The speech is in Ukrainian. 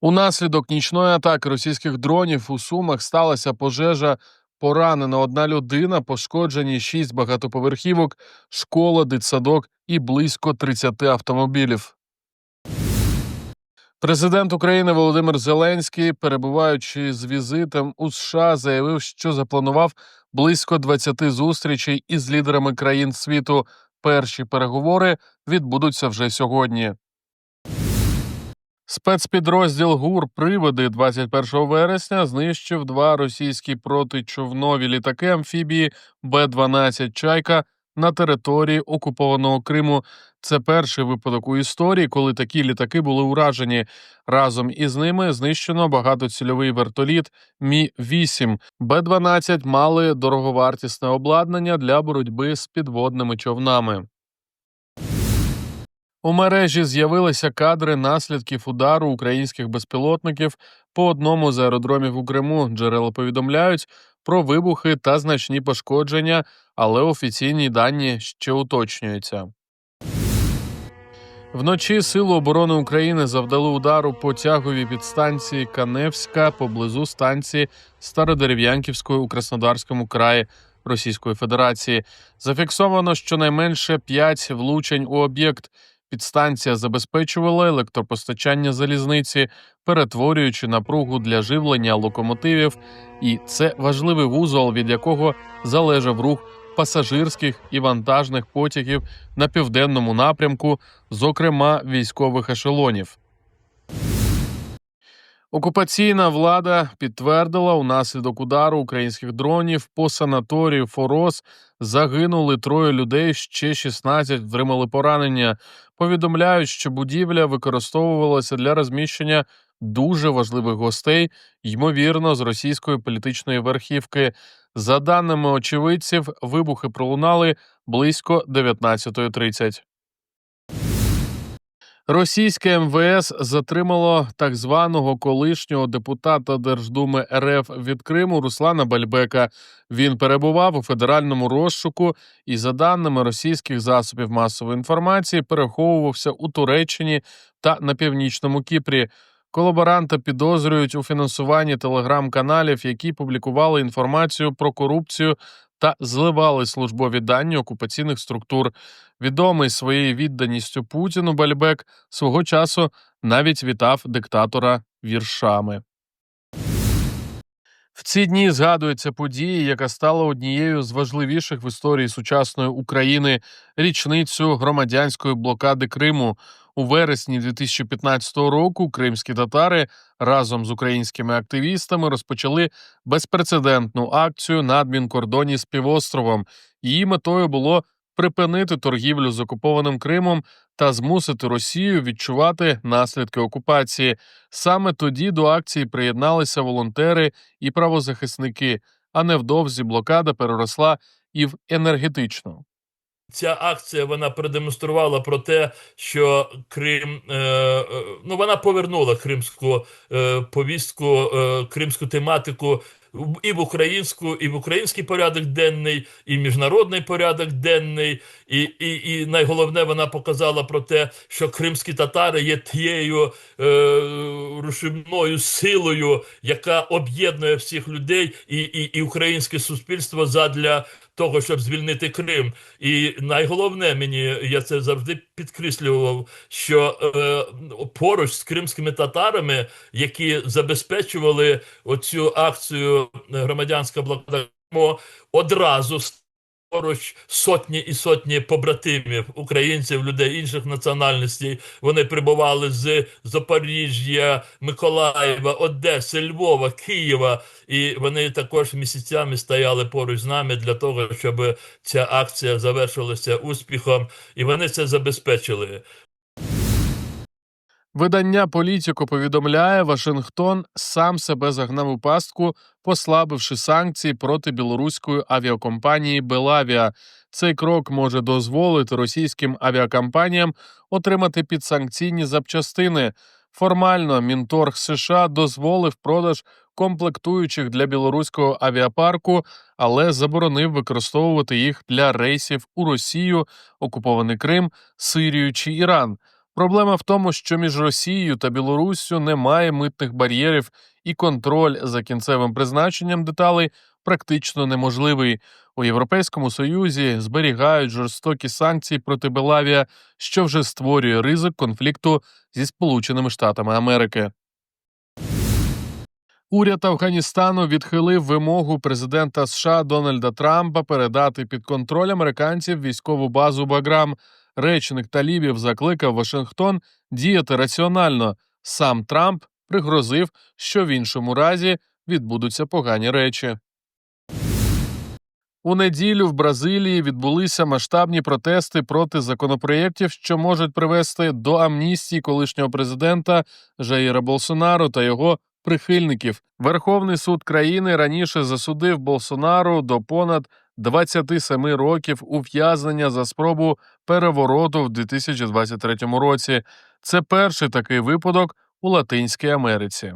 Унаслідок нічної атаки російських дронів у Сумах сталася пожежа. Поранена одна людина, пошкоджені шість багатоповерхівок, школа, дитсадок і близько 30 автомобілів. Президент України Володимир Зеленський, перебуваючи з візитом у США, заявив, що запланував близько 20 зустрічей із лідерами країн світу. Перші переговори відбудуться вже сьогодні. Спецпідрозділ ГУР Приводи 21 вересня знищив два російські протичовнові літаки амфібії Б-12 Чайка на території окупованого Криму. Це перший випадок у історії, коли такі літаки були уражені. Разом із ними знищено багатоцільовий вертоліт Мі 8 Б-12 мали дороговартісне обладнання для боротьби з підводними човнами. У мережі з'явилися кадри наслідків удару українських безпілотників по одному з аеродромів у Криму. Джерела повідомляють про вибухи та значні пошкодження, але офіційні дані ще уточнюються. Вночі Сили оборони України завдали удару по тяговій підстанції Каневська поблизу станції Стародерев'янківської у Краснодарському краї Російської Федерації. Зафіксовано щонайменше 5 влучень у об'єкт. Підстанція забезпечувала електропостачання залізниці, перетворюючи напругу для живлення локомотивів, і це важливий вузол, від якого залежав рух пасажирських і вантажних потягів на південному напрямку, зокрема військових ешелонів. Окупаційна влада підтвердила, унаслідок удару українських дронів по санаторію Форос загинули троє людей, ще 16 отримали поранення. Повідомляють, що будівля використовувалася для розміщення дуже важливих гостей, ймовірно, з російської політичної верхівки. За даними очевидців, вибухи пролунали близько 19.30. Російське МВС затримало так званого колишнього депутата Держдуми РФ від Криму Руслана Бальбека. Він перебував у федеральному розшуку і, за даними російських засобів масової інформації, переховувався у Туреччині та на північному Кіпрі. Колаборанта підозрюють у фінансуванні телеграм-каналів, які публікували інформацію про корупцію та зливали службові дані окупаційних структур. Відомий своєю відданістю Путіну Бальбек свого часу навіть вітав диктатора віршами. В ці дні згадується подія, яка стала однією з важливіших в історії сучасної України річницю громадянської блокади Криму. У вересні 2015 року кримські татари разом з українськими активістами розпочали безпрецедентну акцію на адмінкордоні з півостровом. Її метою було припинити торгівлю з окупованим Кримом та змусити Росію відчувати наслідки окупації. Саме тоді до акції приєдналися волонтери і правозахисники, а невдовзі блокада переросла і в енергетичну. Ця акція вона продемонструвала про те, що Крим е, е, ну вона повернула кримську е, повістку, кримську тематику і в українську, і в український порядок денний, і міжнародний порядок денний, і, і, і найголовне, вона показала про те, що кримські татари є тією е, рушівною силою, яка об'єднує всіх людей і, і, і українське суспільство задля того, щоб звільнити Крим. І найголовне мені, я це завжди підкреслював, що е, поруч з кримськими татарами, які забезпечували оцю акцію громадянська блокада одразу поруч сотні і сотні побратимів, українців, людей інших національностей. Вони прибували з Запоріжжя, Миколаєва, Одеси, Львова, Києва. І вони також місяцями стояли поруч з нами для того, щоб ця акція завершилася успіхом, і вони це забезпечили. Видання Політіко повідомляє, Вашингтон сам себе загнав у пастку, послабивши санкції проти білоруської авіакомпанії Белавіа. Цей крок може дозволити російським авіакомпаніям отримати підсанкційні запчастини. Формально Мінторг США дозволив продаж комплектуючих для білоруського авіапарку, але заборонив використовувати їх для рейсів у Росію, окупований Крим, Сирію чи Іран. Проблема в тому, що між Росією та Білоруссю немає митних бар'єрів, і контроль за кінцевим призначенням деталей практично неможливий. У Європейському Союзі зберігають жорстокі санкції проти Белавія, що вже створює ризик конфлікту зі Сполученими Штатами Америки. Уряд Афганістану відхилив вимогу президента США Дональда Трампа передати під контроль американців військову базу Баграм. Речник талібів закликав Вашингтон діяти раціонально. Сам Трамп пригрозив, що в іншому разі відбудуться погані речі. У неділю в Бразилії відбулися масштабні протести проти законопроєктів, що можуть привести до амністії колишнього президента Жаїра Болсонару та його прихильників. Верховний суд країни раніше засудив Болсонару до понад 27 років ув'язнення за спробу перевороту в 2023 році. Це перший такий випадок у Латинській Америці.